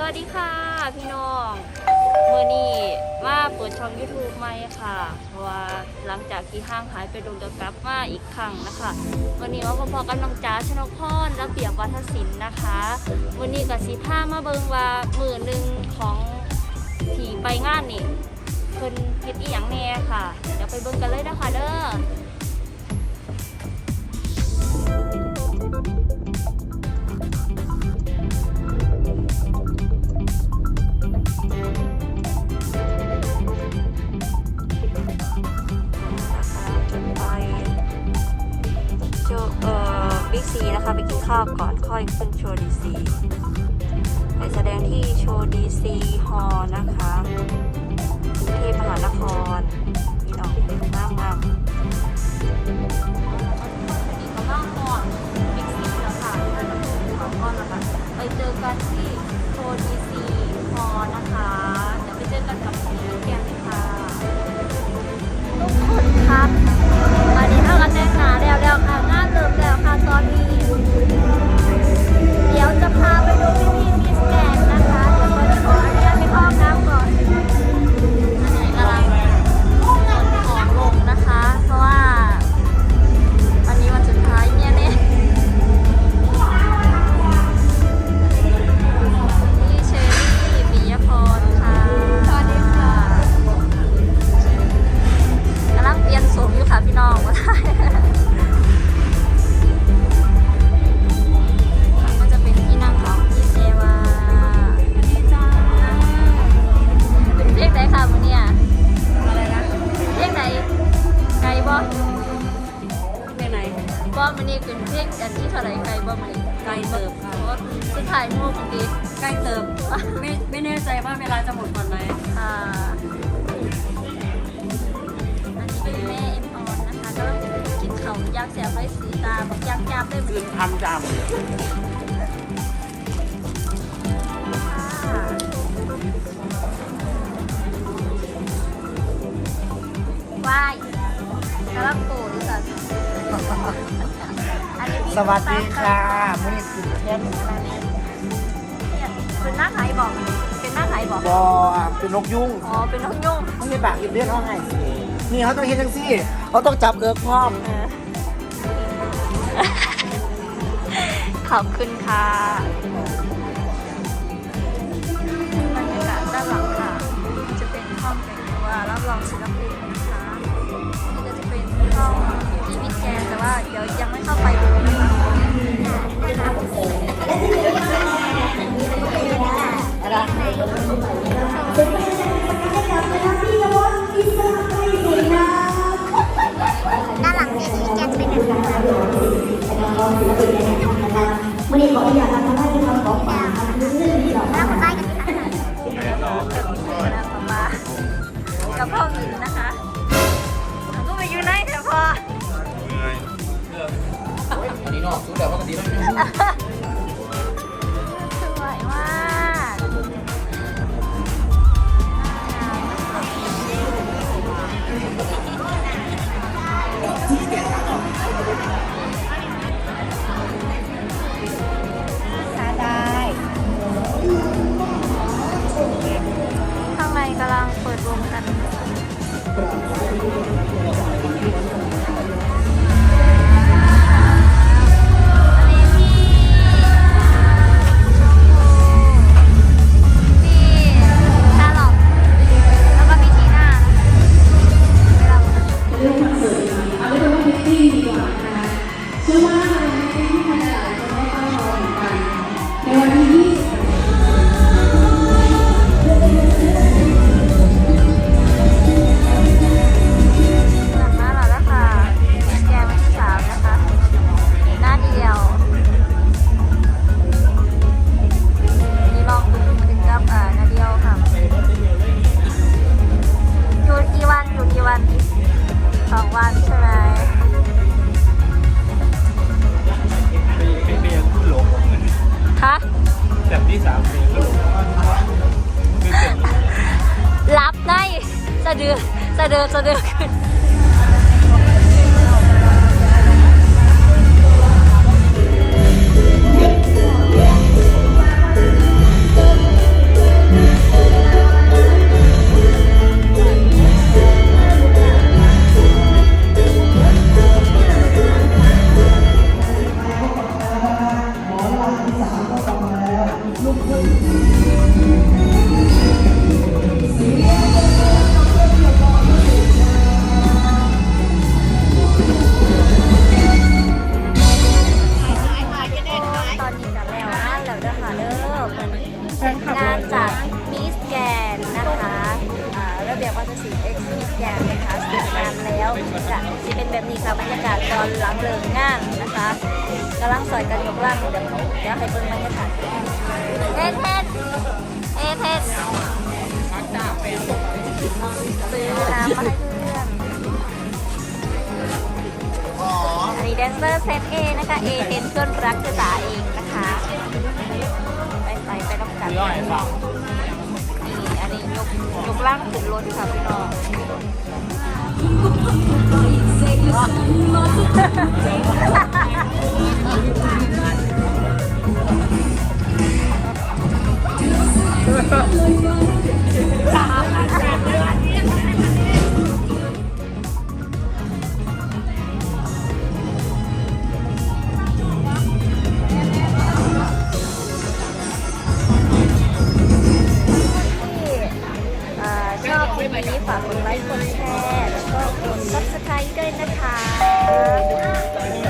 สวัสดีค่ะพี่น้องเมื่อนี้มาเปิดช่อง YouTube ใหม่ค่ะ เพราะว่าหลังจากที่ห้างหายไปโดนกกลับมาอีกครั้งนะคะวันนี้ว่าพอๆกับน้องจ๋าชนกพรระเบียบวัฒนศิลป์นะคะ วันนี้กับสีผ้ามาเบิงว่ามือหนึ่งของที่ไปงานนี่เพิ่นเฮ็ดอีหยังแน่ค่ะ เดี๋ยวไปเบิ่งกันเลยนะคะเด้อ ซีนะคะ ไปกินข้าวก่อนค่อยขึ้นโชว์ดีซีไปแสดงที่โชว์ดีซีฮอล์นะคะกรุงเทพมหานคร ไหนบอมันนี่เป็นเพลงอันที่เท่าไหร่ไก่บอมันนี่ไกลเติบค่ะโอ้สุดท้ายโมกเมื่อกี้ใกล้เติบไม่ไม่แน่ใจว่าเวลาจะหมดก่อนไหมค่ะอันนี้เป็นแม่เอ็มออนนะคะก็กินเขาวยักษ์เสียไปสีตาบอกยักษ์ยับได้เหมือนคืกันนทำจว่ายกระลังโกรธสัตว์อันนี้ำ สวัสดีค่ะมื่อนี้คือแค่นเป็นหน้าไทยบอก เป็นหน้าไทยบอกบอเป็นนกยุ่งอ๋อเป็นน้องยุ่งเขาเห็นปากอินเดียนเขาให้สินี่เขาต้องเห็นจังซี่เขาต้องจับเอิร์กพร้อมเออขอบคุณค่ะ สะดื แบบนี้ค่ะบรรยากาศตอนหลังเลิกงานนะคะกำลังสอยกันยกล่างเดี๋ยวเดี๋ยวให้เบิ่งบรรยากาศเอเทสเอเทสซื้อน้ำมาให้เพื่อนอันนี้แดนเซอร์เซตเอนะคะเอเทนเพื่อนรักคือตาเองนะคะไปไปไปต้องกันนี่อันนี้ยกยกล่างขึ้นรถค่ะพี่น้อง ที่เอ่อชอบคลิปนี้ฝากกดไลค์กดแชร์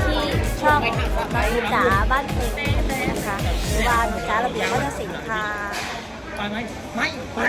ที่ช่องหนูจ๋าบ้านเพลงนะคะหรือว่าหนูจ๋าระเบียบวัฒนศิลป์ค่ะ ไปไหมไม่ไป